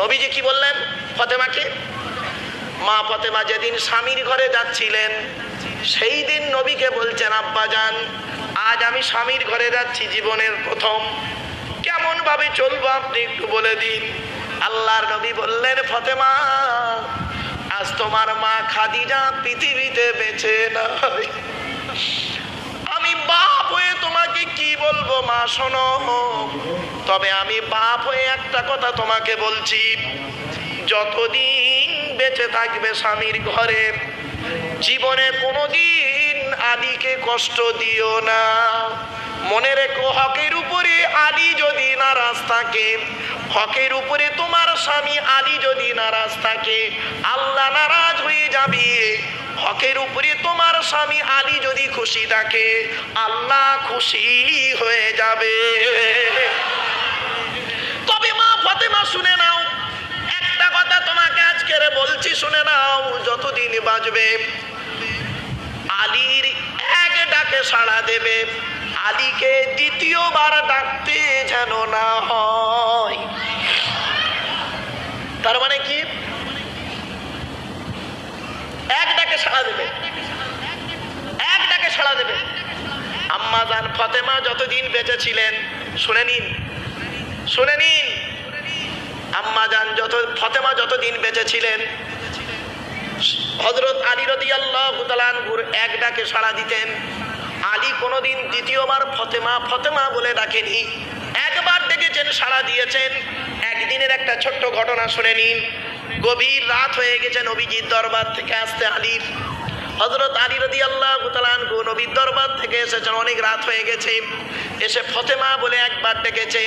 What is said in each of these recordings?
নবীজি কি বললেন? ফতেমাকে? মা ফতেমা যেদিন স্বামীর ঘরে যাচ্ছিলেন, সেই দিন নবীকে বলছেন আব্বাজান আজ আমি স্বামীর ঘরে যাচ্ছি জীবনের প্রথম। কেমন ভাবে চলবো আপনি একটু বলে দিন? আল্লাহর নবী বললেন, ফতেমা, আজ তোমার মা খাদিজা পৃথিবীতে বেঁচে নাই আমি বাপ হয়ে তোমাকে কি বলব মা শোনো, তবে আমি বাপ হয়ে একটা কথা তোমাকে বলছি। যতদিন বেঁচে থাকবে স্বামীর ঘরে, জীবনে কোনোদিন আলীকে কষ্ট দিও না। মনে রেখো, হকের উপরে আলী যদি নারাজ থাকে, হকের উপরে তোমার স্বামী আলী যদি নারাজ থাকে, আল্লাহ নারাজ হয়ে যাবে। হকের উপরে তোমার স্বামী আলী যদি খুশি থাকে, আল্লাহ খুশি হয়ে যাবে। তবে মা ফতেমা শুনে নাও, একটা কথা তোমাকে আজকের বলছি, শুনে নাও, যতদিন বাঁচবে, আলীর এক ডাকে সাড়া দেবে, আলীকে দ্বিতীয়বার ডাকতে যেন না হয়। তার মানে কি এক ডাকে সাড়া দেবে। এক সাড়া দেবে। আম্মা জান ফতেমা যতদিন বেঁচে ছিলেন, শুনে নিন শুনে নিন। আম্মা জান যত, ফতেমা যতদিন বেঁচে ছিলেন হজরত আলী রদি আল্লাহ গুর এক ডাকে সাড়া দিতেন। আলী কোনোদিন দ্বিতীয়বার ফতেমা ফতেমা বলে ডাকেনি। একবার ডেকেছেন, সাড়া দিয়েছেন। একদিনের একটা ছোট্ট ঘটনা শুনে নিন। গভীর রাত হয়ে গেছে নবীজির দরবার থেকে আসতে আলীর হজরত আলী রদি আল্লাহ গো নবীর দরবার থেকে এসেছেন, অনেক রাত হয়ে গেছে। এসে ফতেমা বলে একবার ডেকেছে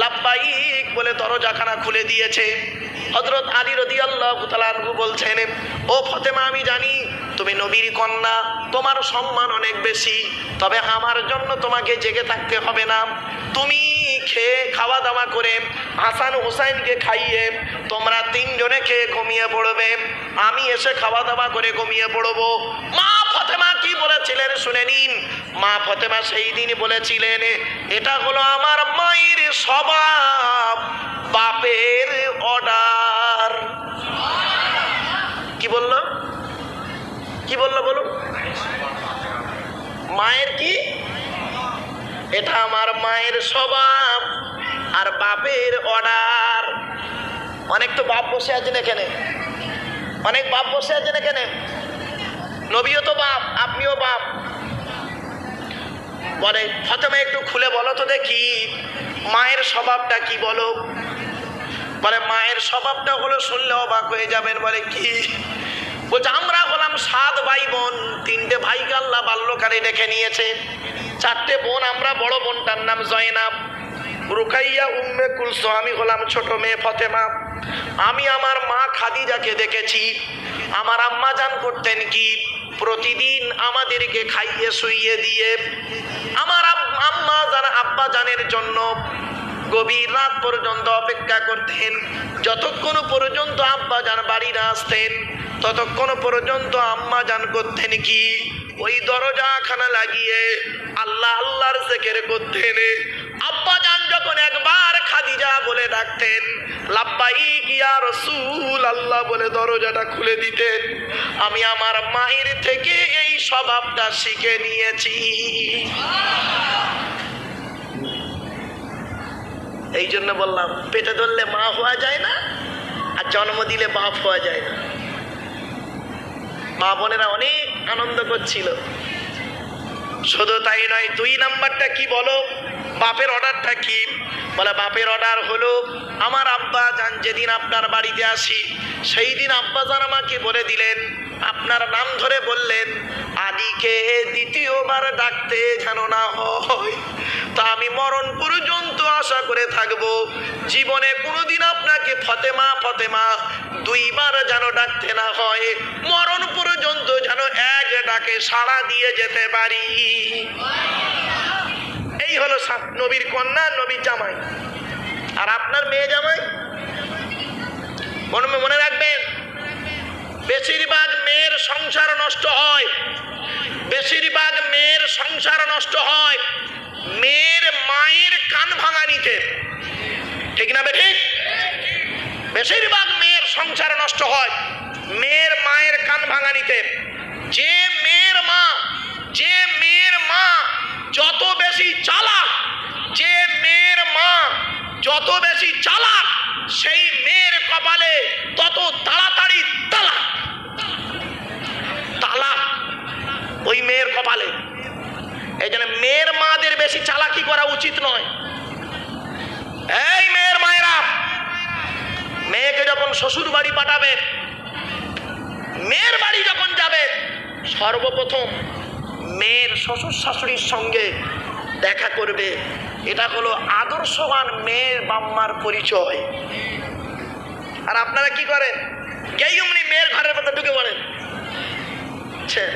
লাব্বাইক বলে দরজাখানা খুলে দিয়েছে। হজরত আলী রদি আল্লাহ গু বলছেন, ও ফতেমা, আমি জানি তুমি নবীর কন্যা। তোমার সম্মান অনেক বেশি, তবে আমার জন্য তোমাকে জেগে থাকতে হবে না। তুমি খেয়ে খাওয়া দাওয়া করে হাসান হুসাইনকে খাইয়ে তোমরা তিনজনে খেয়ে ঘুমিয়ে পড়বে। আমি এসে খাওয়া দাওয়া করে ঘুমিয়ে পড়ব। মা ফতেমা কি বলেছিলেন শুনে নিন। মা ফতেমা সেই দিন বলেছিলেন, এটা হলো আমার মায়ের স্বভাব, বাপের অর্ডার। কি বলল? কি বলল বলুন? মায়ের কি? এটা আমার মায়ের স্বভাব আর বাপের অর্ডার। অনেক তো বাপ বসে আছেন এখানে। অনেক বাপ বসে আছেন এখানে। নবীও তো বাপ, আপনিও বাপ। বলে, ফতেমা, একটু খুলে বলো তো দেখি, মায়ের স্বভাবটা কি বলো? বলে, মায়ের স্বভাবটা হলো শুনলে অবাক হয়ে যাবেন। বলে, কি? বলছে, আমরা হলাম সাত ভাই বোন তিনটে ভাইকে আল্লাহ বাল্যকালে ডেকে নিয়েছে। চারটে বোন, আমরা বড় বোনটার নাম জয়নাব। রুকাইয়া, উম্মে কুলসো আমি হলাম ছোট মেয়ে ফতেমা। আমি আমার মা খাদিজাকে দেখেছি। আমার আম্মা জান করতেন কি? প্রতিদিন আমাদেরকে খাইয়ে, শুইয়ে দিয়ে। আমার আম্মা জান, আব্বা জানের জন্য গভীর রাত পর্যন্ত অপেক্ষা করতেন। যতক্ষণ পর্যন্ত আব্বা যান বাড়ি না আসতেন ততক্ষণ পর্যন্ত আম্মা যান করতেন কি? ওই দরজাখানা লাগিয়ে আল্লাহ আল্লাহর জেকের করতেন। আব্বা যান যখন একবার খাদিজা বলে ডাকতেন, লাব্বাইক ইয়া রসুল আল্লাহ বলে দরজাটা খুলে দিতেন। আমি আমার মায়ের থেকে এই স্বভাবটা শিখে নিয়েছি। এই জন্য বললাম, পেটে ধরলে মা হওয়া যায় না আর জন্ম দিলে বাপ হওয়া যায় না। মা বোনেরা অনেক আনন্দ করছিল। শুধু তাই নয়, দুই নাম্বারটা কি বলো? বাপের অর্ডারটা কি? বলে, বাপের অর্ডার হলো, আমার আব্বা যান যেদিন আপনার বাড়িতে আসি, সেই দিন আব্বা যান আমাকে বলে দিলেন আপনার নাম ধরে বললেন, আদিকে দ্বিতীয়বার ডাকতে যেন না হয়। তা আমি মরণ পর্যন্ত আশা করে থাকব। জীবনে কোনোদিন আপনাকে ফতেমা ফতেমা, দুইবার যেন ডাকতে না হয়। মরণ পর্যন্ত যেন এক ডাকে সাড়া দিয়ে যেতে পারি। এই হলো নবীর কন্যা নবীর জামাই। আর আপনার মেয়ে জামাই? মনে রাখবেন, বেশিরভাগ মেয়ের সংসার নষ্ট হয়। বেশিরভাগ মেয়ের সংসার নষ্ট হয়। মেয়ের মায়ের কান ভাঙানিতে ঠিক না বে ঠিক? বেশিরভাগ মেয়ের সংসার নষ্ট হয়। মেয়ের মায়ের কান ভাঙানিতে যে মেয়ের মা, যে মেয়ের মা যত বেশি চালাক, যে মেয়ের মা যত বেশি চালাক, সেই মেয়ের কপালে তত তাড়াতাড়ি ওই মেয়ের কপালে। এই জন্য মেয়ের মাদের বেশি চালাকি করা উচিত নয়। এই মেয়ের মায়েরা, মেয়েকে যখন শ্বশুর বাড়ি পাঠাবে, মেয়ের বাড়ি যখন যাবে, সর্বপ্রথম মেয়ের শ্বশুর শাশুড়ির সঙ্গে দেখা করবে। এটা হলো আদর্শবান মেয়ের বাম্মার পরিচয়। আর আপনারা কি করেন? গেই অমনি মেয়ের ঘরের মধ্যে ঢুকে পড়েন।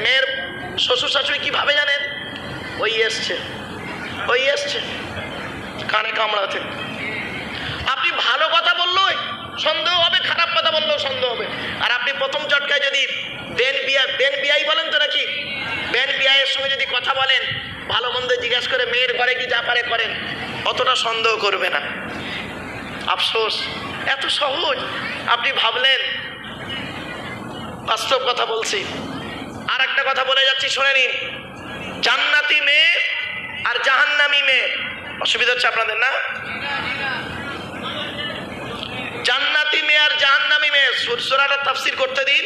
মেয়ের শ্বশুর শাশুড়ি কীভাবে জানেন? ওই এসছে। ওই এসছে। কানে কামড়াতে আপনি ভালো কথা বললেও সন্দেহ হবে, খারাপ কথা বললেও সন্দেহ হবে। আর আপনি প্রথম চটকায় যদি বেন বিয়া, বেন বিয়াই বলেন তো নাকি? বেন বিয়াইয়ের সঙ্গে যদি কথা বলেন, ভালো মন্দ জিজ্ঞাসা করে মেয়ের ঘরে কি যা পারে করেন, অতটা সন্দেহ করবে না। আফসোস। এত সহজ। আপনি ভাবলেন, বাস্তব কথা বলছি। একটা কথা বলে যাচ্ছি, শুনে নিন। জান্নাতি মেয়ে আর জাহান্নামি মেয়ে। অসুবিধা হচ্ছে আপনাদের না? জান্নাতি মেয়ে আর জাহান্নামি মেয়ে সুরসুরাটা তাফসির করতে দিন।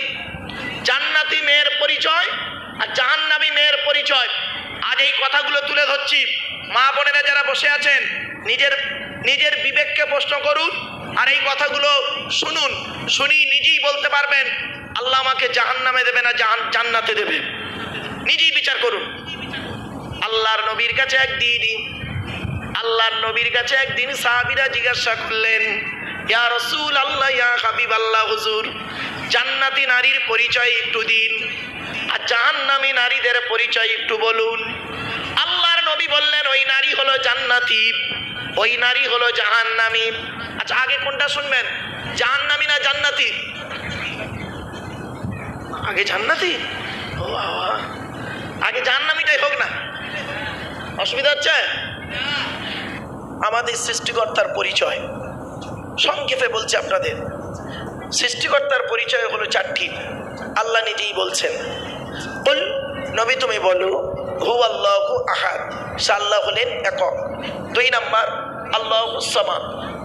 জান্নাতি মেয়ের পরিচয় আর জাহান্নামি মেয়ের পরিচয়। আজ এই কথাগুলো তুলে ধরছি। মা বোনেরা যারা বসে আছেন, নিজের নিজের বিবেককে প্রশ্ন করুন আর এই কথাগুলো শুনুন। শুনি নিজেই বলতে পারবেন। আল্লাহ আমাকে জাহান্নামে দেবে না জাহান জান্নাতে দেবে? নিজেই বিচার করুন। আল্লাহর নবীর কাছে একদিন আল্লাহর নবীর কাছে একদিন সাহাবিরা জিজ্ঞাসা করলেন, ইয়া রসুল আল্লাহ ইয়া হাবিব আল্লাহ হুজুর, জান্নাতি নারীর পরিচয় একটু দিন আর জাহান্নামী নারীদের পরিচয় একটু বলুন। আল্লাহর নবী বললেন, ওই নারী হলো জান্নাতি, ওই নারী হলো জাহান্নামী। আচ্ছা আগে কোনটা শুনবেন? জাহান্নামী না জান্নাতি? আগে জান্নাতি? ও বাবা। আগে জাহান্নামীটাই হোক না। অসুবিধা হচ্ছে? আমাদের সৃষ্টিকর্তার পরিচয়। সংক্ষেপে বলছি আপনাদের। সৃষ্টিকর্তার পরিচয় হলো চারটি। আল্লাহ নিজেই বলছেন। বল, নবী তুমি বলো হু আল্লাহ আহাদ। সে আল্লাহ হলেন একক। দুই নাম্বার আল্লাহ সামা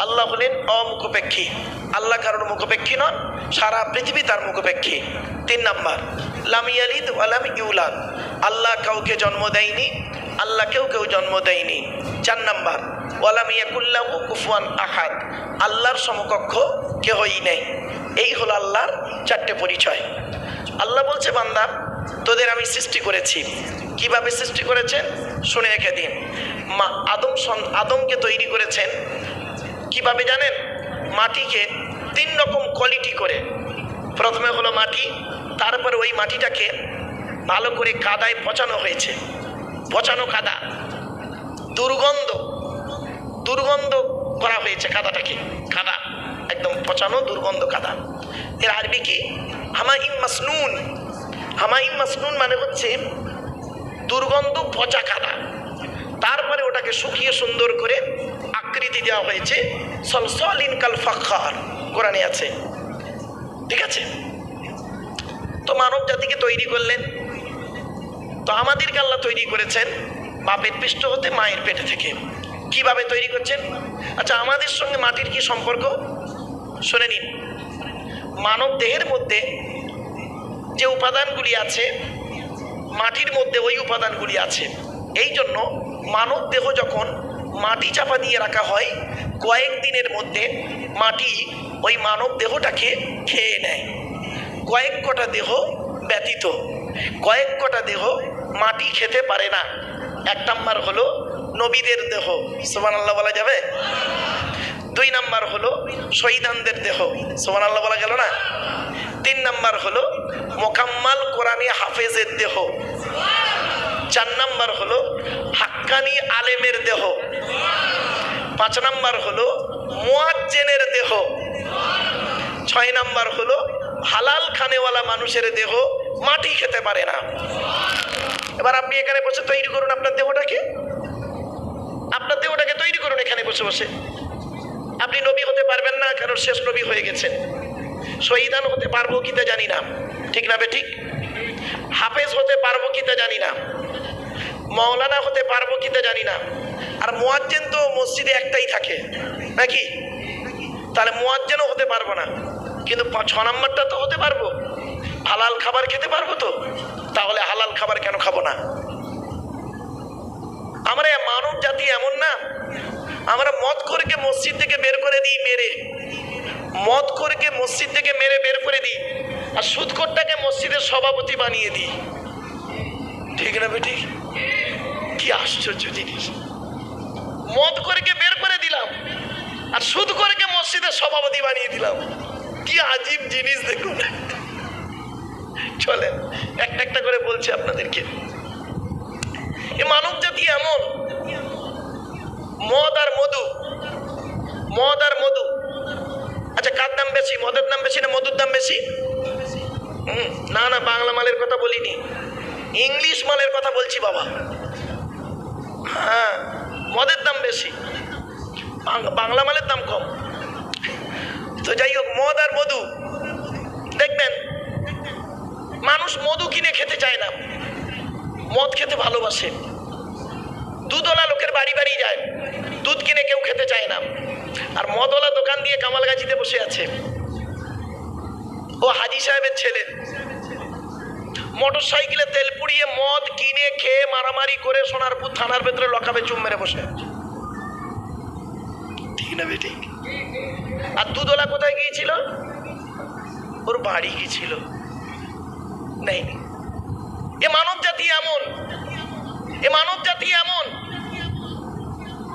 আল্লাহ হলেন অমুখপেক্ষী। আল্লাহ কারোর মুখপেক্ষী নন, সারা পৃথিবী তার মুখপেক্ষী। তিন নাম্বার লামিয়ালিদ ওয়ালাম ইউলাদ। আল্লাহ কাউকে জন্ম দেয়নি, আল্লাহ কেউ কেউ জন্ম দেয়নি। চার নাম্বার ওয়ালাম ইয়াকুল্লাহু কুফুয়ান আহাদ। আল্লাহর সমকক্ষ কেহই নেই। এই হলো আল্লাহর চারটে পরিচয়। আল্লাহ বলছে, বান্দা, তোদের আমি সৃষ্টি করেছি। কীভাবে সৃষ্টি করেছেন? শুনে রেখে দিন। মা আদম আদমকে তৈরি করেছেন। কীভাবে জানেন? মাটিকে তিন রকম কোয়ালিটি করে। প্রথমে হলো মাটি, তারপরে ওই মাটিটাকে ভালো করে কাদায় পচানো হয়েছে। পচানো কাদা। দুর্গন্ধ। দুর্গন্ধ করা হয়েছে কাদাটাকে। কাদা। একদম পচানো দুর্গন্ধ কাদা। এর আরবি কি? হামাইম মাসনুন। হামাইম মাসনুন মানে হচ্ছে দুর্গন্ধ পচা কাদা। তারপরে ওটাকে শুকিয়ে সুন্দর করে আকৃতি দেওয়া হয়েছে। সলসল ইনকাল ফাখার। কোরআনে আছে। ঠিক আছে? তো মানব জাতিকে তৈরি করলেন। তো আমাদেরকে আল্লাহ তৈরি করেছেন বাপের পৃষ্ঠ হতে মায়ের পেটে থেকে। কীভাবে তৈরি করছেন? আচ্ছা আমাদের সঙ্গে মাটির কি সম্পর্ক? শুনে নিন। মানব দেহের মধ্যে যে উপাদানগুলি আছে, মাটির মধ্যে ওই উপাদানগুলি আছে। এই জন্য মানব দেহ যখন মাটি চাপা দিয়ে রাখা হয়, কয়েক দিনের মধ্যে মাটি ওই মানব দেহটাকে খেয়ে নেয়। কয়েক কটা দেহ ব্যতীত, কয়েক কটা দেহ মাটি খেতে পারে না। এক নাম্বার হলো নবীদের দেহ সোমান আল্লাহ বলা যাবে? দুই নাম্বার হলো শহীদানদের দেহ সোমান আল্লাহ বলা গেল না? তিন নাম্বার হলো মোকাম্মাল কোরআনী হাফেজের দেহ চার নাম্বার হলো হাক্কানি আলেমের দেহ। পাঁচ নাম্বার হলো মোয়াজ্জেনের দেহ। ছয় নাম্বার হলো হালাল খানেওয়ালা মানুষের দেহ মাটি খেতে পারে না। এবার আপনি এখানে বসে তৈরি করুন আপনার দেহটাকে। আপনার দেহটাকে তৈরি করুন এখানে বসে বসে। আপনি নবী হতে পারবেন না, কারণ শেষ নবী হয়ে গেছেন। শহীদান হতে পারব কি তা জানি না। ঠিক না বে ঠিক? হাফেজ হতে পারব কি তা জানি না। মৌলানা হতে পারব কি তা জানি না। আর মোয়াজ্জেন তো মসজিদে একটাই থাকে নাকি তাহলে মোয়াজ্জেনও হতে পারব না। কিন্তু ছ নম্বরটা তো হতে পারব। হালাল খাবার খেতে পারব তো? তাহলে হালাল খাবার কেন খাব না? আমরা মানব জাতি এমন না। আমরা মদ করকে মসজিদ থেকে বের করে দিই মেরে। মদ করকে মসজিদ থেকে মেরে বের করে দিই। আর সুদখোরটাকে মসজিদের সভাপতি বানিয়ে দিই। ঠিক না বেটি কি আশ্চর্য জিনিস। মদ করকে বের করে দিলাম, আর সুদ করকে মসজিদের সভাপতি বানিয়ে দিলাম। কি আজীব জিনিস দেখুন। চলেন, একটা একটা করে বলছি আপনাদেরকে। এ মানব জাতি এমন। মদ আর মধু। মদ আর মধু। আচ্ছা কার দাম বেশি? মদের দাম বেশি না মধুর দাম বেশি? না না, বাংলা মালের কথা বলিনি। ইংলিশ মালের কথা বলছি, বাবা। হ্যাঁ মদের দাম বেশি। বাংলা মালের দাম কম। তো যাই হোক, মদ আর মধু। দেখবেন, মানুষ মধু কিনে খেতে চায় না। মদ খেতে ভালোবাসে। দুধওয়ালা লোকের বাড়ি বাড়ি যায়। দুধ কিনে কেউ খেতে চায় না। আর মদওয়ালা দোকান দিয়ে কামালগাছিতে বসে আছে। ও হাজি সাহেবের ছেলে। মোটর সাইকেলে তেল পুড়িয়ে মদ কিনে খেয়ে মারামারি করে সোনারপুর থানার ভেতরে লকাবে চুম মেরে বসে আছে। ঠিক আর দুদলা কোথায় গিয়েছিল? ওর বাড়ি গিয়েছিল। নেই এ মানব জাতি এমন। এ মানব জাতি এমন।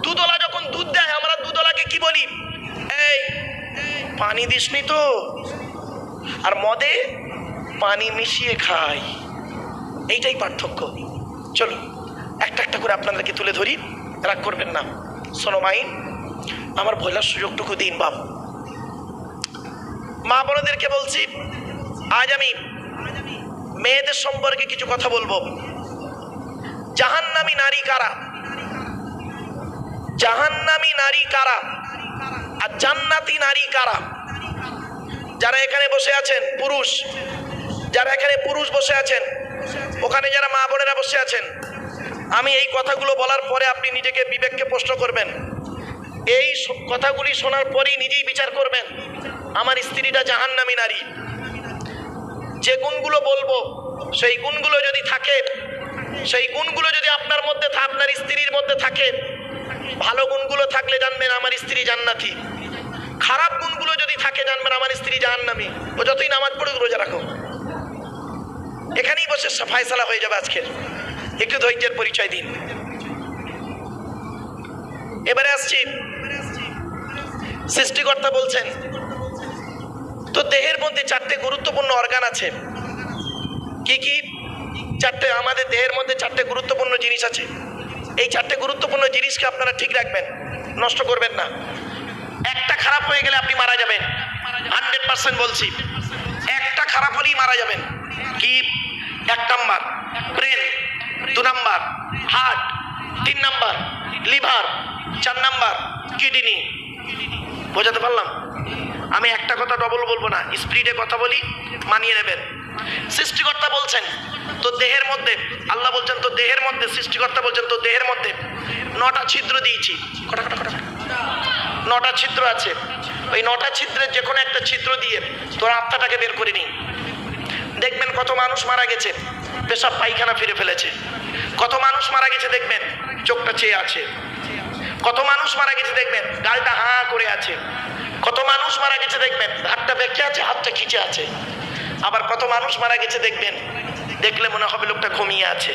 দুদলা যখন দুধ দেয়, আমরা দুদলাকে কি বলি? এই, পানি দিসনি তো। আর মদে পানি মিশিয়ে খাই। এইটাই পার্থক্য। চলো, একটা একটা করে আপনাদেরকে তুলে ধরি। রাগ করবেন না। শোনো মাই আমার ভোলার সুযোগটুকু দিন, বাপ। মা বোনদেরকে বলছি, আজ আমি মেয়েদের সম্পর্কে কিছু কথা বলব। জাহান্নামী নারী কারা? জাহান্নামী নারী কারা? আর জান্নাতি নারী কারা? যারা এখানে বসে আছেন, পুরুষ। যারা এখানে পুরুষ বসে আছেন, ওখানে যারা মা বোনেরা বসে আছেন, আমি এই কথাগুলো বলার পরে আপনি নিজেকে বিবেককে প্রশ্ন করবেন। এই কথাগুলি শোনার পরেই নিজেই বিচার করবেন, আমার স্ত্রীটা জাহান্নামী নারী। যে গুণগুলো বলব, সেই গুণগুলো যদি থাকে, সেই গুণগুলো যদি আপনার মধ্যে আপনার স্ত্রীর মধ্যে থাকে, ভালো গুণগুলো থাকলে জানবেন আমার স্ত্রী জান্নাতি। খারাপ গুণগুলো যদি থাকে, জানবেন আমার স্ত্রী জাহান্নামী। ও যতই রাখো এখানেই বসে ফায়সালা হয়ে যাবে আজকের। একটু ধৈর্যের পরিচয় দিন। এবারে আসছি। সৃষ্টিকর্তা বলছেন তো দেহের মধ্যে চারটে গুরুত্বপূর্ণ অর্গান আছে। কি কি? চারটে, আমাদের দেহের মধ্যে চারটে গুরুত্বপূর্ণ জিনিস আছে। এই চারটে গুরুত্বপূর্ণ জিনিসকে আপনারা ঠিক রাখবেন, নষ্ট করবেন না। একটা খারাপ হয়ে গেলে আপনি মারা যাবেন। হান্ড্রেড পার্সেন্ট বলছি। একটা খারাপ হলেই মারা যাবেন। কি? এক নাম্বার ব্রেন দু নাম্বার হার্ট তিন নাম্বার লিভার চার নাম্বার কিডনি বোঝাতে পারলাম? আমি একটা কথা ডবল বলব না স্পিডে কথা বলি, মানিয়ে নেবেন। সৃষ্টিকর্তা বলছেন তো দেহের মধ্যে আল্লাহ বলছেন তো দেহের মধ্যে সৃষ্টিকর্তা বলছেন তো দেহের মধ্যে নটা ছিদ্র দিয়েছি। কটা? নটা ছিদ্র আছে। ওই নটা ছিদ্রের যে কোনো একটা ছিদ্র দিয়ে তোর আত্মাটাকে বের করে নিই। দেখবেন কত মানুষ মারা গেছে, পেশাব পায়খানা ফিরে ফেলেছে। কত মানুষ মারা গেছে দেখবেন, চোখটা চেয়ে আছে। কত মানুষ মারা গেছে দেখবেন, গালটা হাঁ করে আছে। কত মানুষ মারা গেছে দেখবেন, হাতটা বেঁকে আছে, হাতটা খিচে আছে। আবার কত মানুষ মারা গেছে দেখবেন, দেখলে মনে হবে লোকটা ঘুমিয়ে আছে।